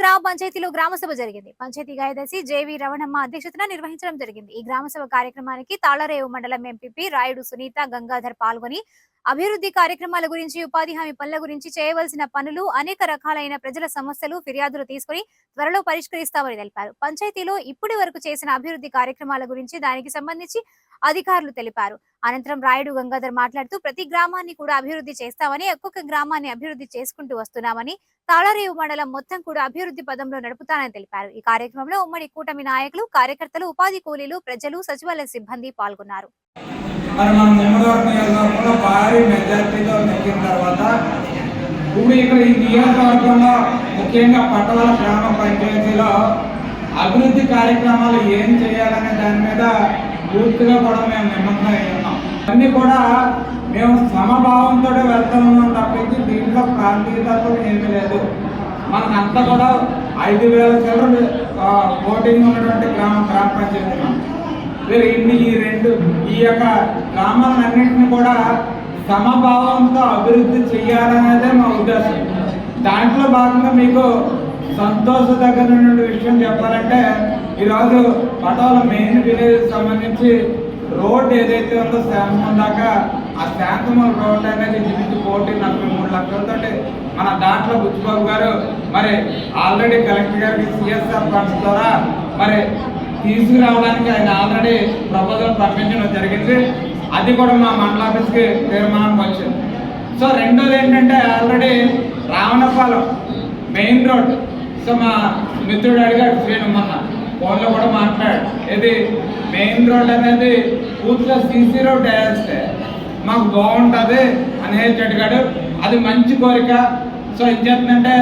గ్రామ పంచాయతీలో గ్రామ సభ జరిగింది. పంచాయతీ కార్యదర్శి జేవి రవణమ్మ అధ్యక్షతన నిర్వహించడం జరిగింది. ఈ గ్రామ సభ కార్యక్రమానికి తాళరేవు మండలం ఎంపీపీ రాయుడు సునీత గంగాధర్ పాల్గొని అభివృద్ధి కార్యక్రమాల గురించి ఉపాధి హామీ పనుల గురించి చేయవలసిన పనులు అనేక రకాలైన ప్రజల సమస్యలు ఫిర్యాదులు తీసుకుని త్వరలో పరిష్కరిస్తామని తెలిపారు. పంచాయతీలో ఇప్పటి వరకు చేసిన అభివృద్ధి కార్యక్రమాల గురించి దానికి సంబంధించి అధికారులు తెలిపారు. అనంతరం రాయుడు గంగాధర్ మాట్లాడుతూ ప్రతి గ్రామాన్ని కూడా అభివృద్ధి చేస్తామని ఒక్కొక్క గ్రామాన్ని అభివృద్ధి చేసుకుంటూ వస్తున్నామని తాళరేవు మండలం మొత్తం కూడా అభివృద్ధి పదంలో నడుపుతానని తెలిపారు. ఈ కార్యక్రమంలో ఉమ్మడి కూటమి నాయకులు కార్యకర్తలు ఉపాధి కూలీలు ప్రజలు సచివాలయ సిబ్బంది పాల్గొన్నారు. మరి మనం ముమ్మడివరం నియోజకవర్గంలో భారీ మెజార్టీతో నెగ్గిన తర్వాత ఇప్పుడు ఇక్కడ ఈ నియోజకవర్గంలో ముఖ్యంగా పట్టవల గ్రామ పంచాయతీలో అభివృద్ధి కార్యక్రమాలు ఏం చేయాలనే దాని మీద పూర్తిగా కూడా మేము నిమగ్నం అయి ఉన్నాం. అన్నీ కూడా మేము సమభావంతో వెళ్తున్నాం తప్పించి దీంట్లో ప్రాంతీయతత్వం ఏమీ లేదు. మనకంతా కూడా ఐదు వేల చిల్లర ఓటింగ్ ఉన్నటువంటి గ్రామ గ్రామ పంచాయతీ ఇన్ని ఈ రెండు ఈ యొక్క గ్రామాలన్నింటినీ కూడా సమభావంతో అభివృద్ధి చేయాలనేదే మా ఉద్దేశం. దాంట్లో భాగంగా మీకు సంతోషదగినటువంటి విషయం చెప్పాలంటే ఈరోజు పటోల మెయిన్ విలేజ్ సంబంధించి రోడ్ ఏదైతే ఉందో శాంతం దాకా ఆ శాంతమూల రోడ్ అనేది ఇంచుమించు కోటి నలభై మూడు లక్షలతో మన దాంట్లో బుచ్చిబాబు గారు మరి ఆల్రెడీ కలెక్టర్ గారికి సిఎస్ఆర్ ఫండ్స్ ద్వారా మరి తీసుకురావడానికి ఆయన ఆల్రెడీ ప్రపోజల్ పంపించడం జరిగింది. అది కూడా మా మండల ఆఫీస్కి తీర్మానం వచ్చింది. సో రెండోది ఏంటంటే already Ravanapalem main road. So మా మిత్రుడు అడిగాడు శ్రీను మొన్న ఫోన్లో కూడా మాట్లాడాడు. ఇది మెయిన్ రోడ్ అనేది పూర్తిగా సీసీ రోడ్ వేస్తే మాకు బాగుంటుంది అనేసి అడిగాడు. అది మంచి కోరిక. సో ఏం చేస్తుందంటే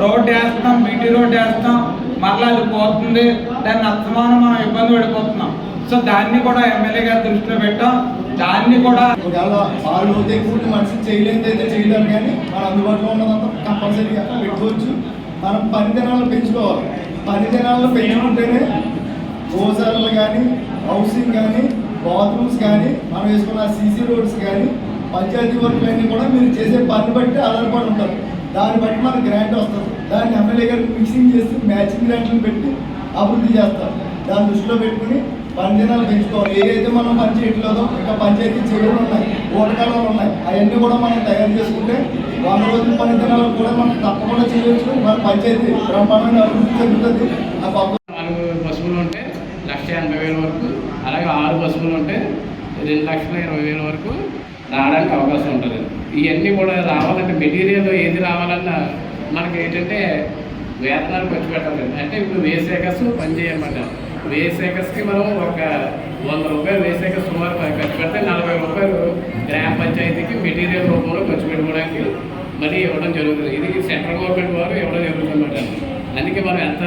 రోడ్ వేస్తాం బీటీ రోడ్ వేస్తాం. మళ్ళీ అది పోతుంది. దాన్ని అస్తమానం మనం ఇబ్బంది పడిపోతున్నాం. సో దాన్ని కూడా ఎమ్మెల్యే గారి దృష్టిలో పెట్టాం. దాన్ని కూడా ఒకవేళ వాళ్ళు ఎక్కువ మనిషి చేయలేదు అయితే చేయలేరు కానీ మన అందుబాటులో ఉన్నదంతా కంపల్సరీగా పెట్టుకోవచ్చు. మనం పని దినాలను పెంచుకోవాలి. పని దినాలను పెంచుకుంటేనే గోశాలలు కానీ హౌసింగ్ కానీ బాత్రూమ్స్ కానీ మనం వేసుకున్న సీసీ రోడ్స్ కానీ పంచాయతీ వర్క్లన్నీ కూడా మీరు చేసే పని బట్టి ఆధారపడి ఉంటారు. దాన్ని బట్టి మనకు గ్రాంట్ వస్తుంది. దాన్ని ఎమ్మెల్యే గారికి మిక్సింగ్ చేసి మ్యాచింగ్ గ్రాంట్లు పెట్టి అభివృద్ధి చేస్తారు. దాన్ని దృష్టిలో పెట్టుకుని పంజనాలు పెంచుకోవాలి. ఏదైతే మనం పని చేయట్లేదో ఇంకా పంచాయతీ చెరువులు ఉన్నాయి ఓటకాలు ఉన్నాయి అవన్నీ కూడా మనం తయారు చేసుకుంటే వంద రోజుల పని దినాలు కూడా మనం తప్పకుండా చేయవచ్చు. మన పంచాయతీ బ్రహ్మాండంగా అభివృద్ధి చెందుతుంది. ఆ పక్క నాలుగు పశువులు ఉంటే లక్ష ఎనభై వేల వరకు అలాగే ఆరు పశువులు ఉంటే రెండు లక్షల ఇరవై వేల వరకు రావడానికి అవకాశం ఉంటుంది. ఇవన్నీ కూడా రావాలంటే మెటీరియల్ ఏది రావాలన్నా మనకి ఏంటంటే వేతనాలు ఖర్చు పెట్టాలి. అంటే ఇప్పుడు వేసేకస్ పని చేయమంట వేసేకస్కి మనం ఒక వంద రూపాయలు వేసేక సుమారు ఖర్చు పెడితే నలభై రూపాయలు గ్రామ పంచాయతీకి మెటీరియల్ రూపంలో ఖర్చు పెట్టుకోవడానికి మరి ఇవ్వడం జరుగుతుంది. ఇది సెంట్రల్ గవర్నమెంట్ వారు ఇవ్వడం జరుగుతుంది అన్నమాట అందుకే మనం ఎంత